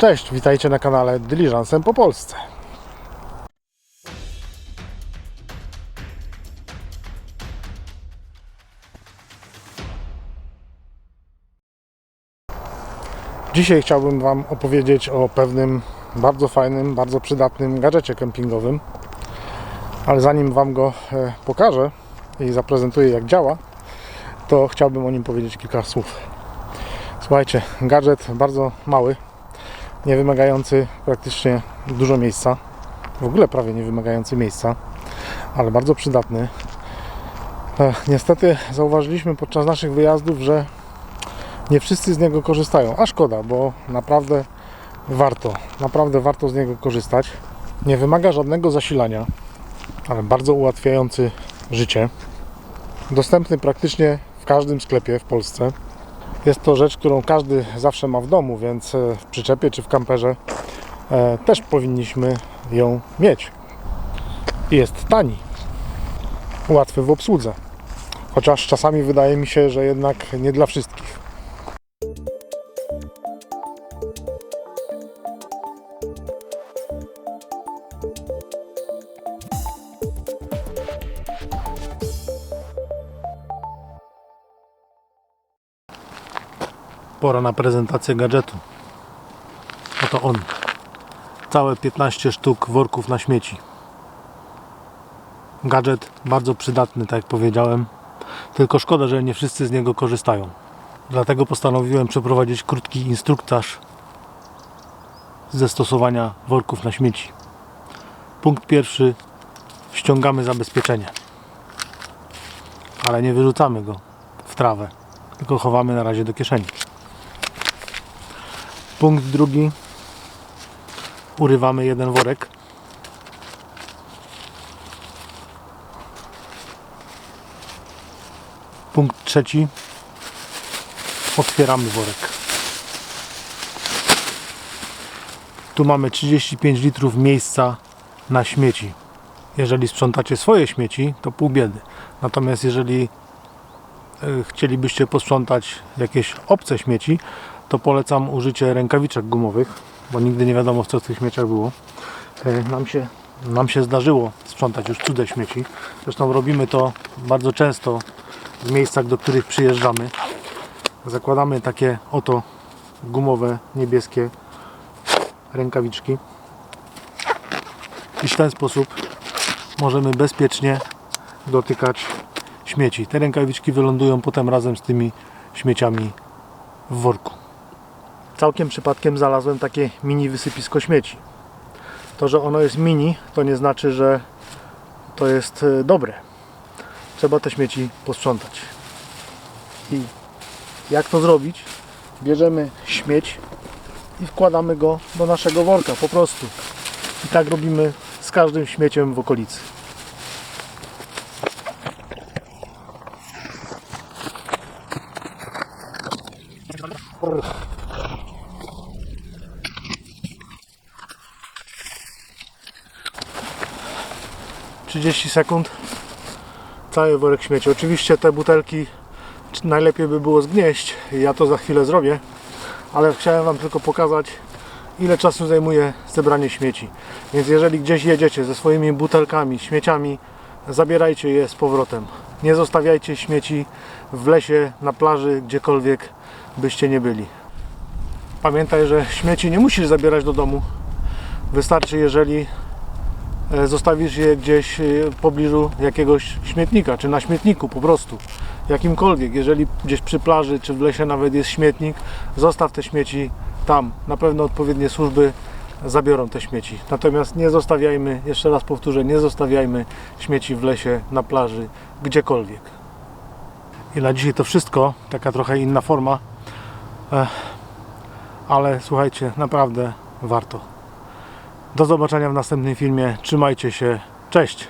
Cześć, witajcie na kanale Diligencem po Polsce. Dzisiaj chciałbym Wam opowiedzieć o pewnym bardzo fajnym, bardzo przydatnym gadżecie kempingowym. Ale zanim Wam go e, pokażę i zaprezentuję jak działa, to chciałbym o nim powiedzieć kilka słów. Słuchajcie, gadżet bardzo mały, nie wymagający praktycznie dużo miejsca, w ogóle prawie nie wymagający miejsca, ale bardzo przydatny. E, Niestety zauważyliśmy podczas naszych wyjazdów, że nie wszyscy z niego korzystają, a szkoda, bo naprawdę warto, naprawdę warto z niego korzystać. Nie wymaga żadnego zasilania, ale bardzo ułatwiający życie. Dostępny praktycznie w każdym sklepie w Polsce. Jest to rzecz, którą każdy zawsze ma w domu, więc e, w przyczepie czy w kamperze e, też powinniśmy ją mieć. Jest tani, łatwy w obsłudze. Chociaż czasami wydaje mi się, że jednak nie dla wszystkich. Pora na prezentację gadżetu. Oto on. Całe 15 sztuk worków na śmieci. Gadżet bardzo przydatny, tak jak powiedziałem. Tylko szkoda, że nie wszyscy z niego korzystają. Dlatego postanowiłem przeprowadzić krótki instruktaż ze stosowania worków na śmieci. Punkt pierwszy. Ściągamy zabezpieczenie. Ale nie wyrzucamy go w trawę, tylko chowamy na razie do kieszeni. Punkt drugi. Urywamy jeden worek. Punkt trzeci. Otwieramy worek. Tu mamy 35 litrów miejsca na śmieci. Jeżeli sprzątacie swoje śmieci, to pół biedy. Natomiast jeżeli e, chcielibyście posprzątać jakieś obce śmieci, to polecam użycie rękawiczek gumowych, bo nigdy nie wiadomo, co w tych śmieciach było. E, Nam się, nam się zdarzyło sprzątać już cudze śmieci. Zresztą robimy to bardzo często w miejscach, do których przyjeżdżamy. Zakładamy takie oto gumowe, niebieskie rękawiczki. I w ten sposób możemy bezpiecznie dotykać śmieci. Te rękawiczki wylądują potem razem z tymi śmieciami w worku. Całkiem przypadkiem znalazłem takie mini wysypisko śmieci. To, że ono jest mini, to nie znaczy, że to jest e, dobre. Trzeba te śmieci posprzątać. I jak to zrobić? Bierzemy śmieć i wkładamy go do naszego worka po prostu. I tak robimy z każdym śmieciem w okolicy. Trzydzieści sekund cały worek śmieci. Oczywiście te butelki najlepiej by było zgnieść. Ja to za chwilę zrobię, ale chciałem Wam tylko pokazać, ile czasu zajmuje zebranie śmieci. Więc jeżeli gdzieś jedziecie ze swoimi butelkami, śmieciami, zabierajcie je z powrotem. Nie zostawiajcie śmieci w lesie, na plaży, gdziekolwiek byście nie byli. Pamiętaj, że śmieci nie musisz zabierać do domu. Wystarczy, jeżeli zostawisz je gdzieś e, w pobliżu jakiegoś śmietnika, czy na śmietniku po prostu. Jakimkolwiek. Jeżeli gdzieś przy plaży, czy w lesie nawet jest śmietnik, zostaw te śmieci tam. Na pewno odpowiednie służby zabiorą te śmieci. Natomiast nie zostawiajmy, jeszcze raz powtórzę, nie zostawiajmy śmieci w lesie, na plaży, gdziekolwiek. I na dzisiaj to wszystko. Taka trochę inna forma. Ech, ale słuchajcie, naprawdę warto. Do zobaczenia w następnym filmie. Trzymajcie się. Cześć!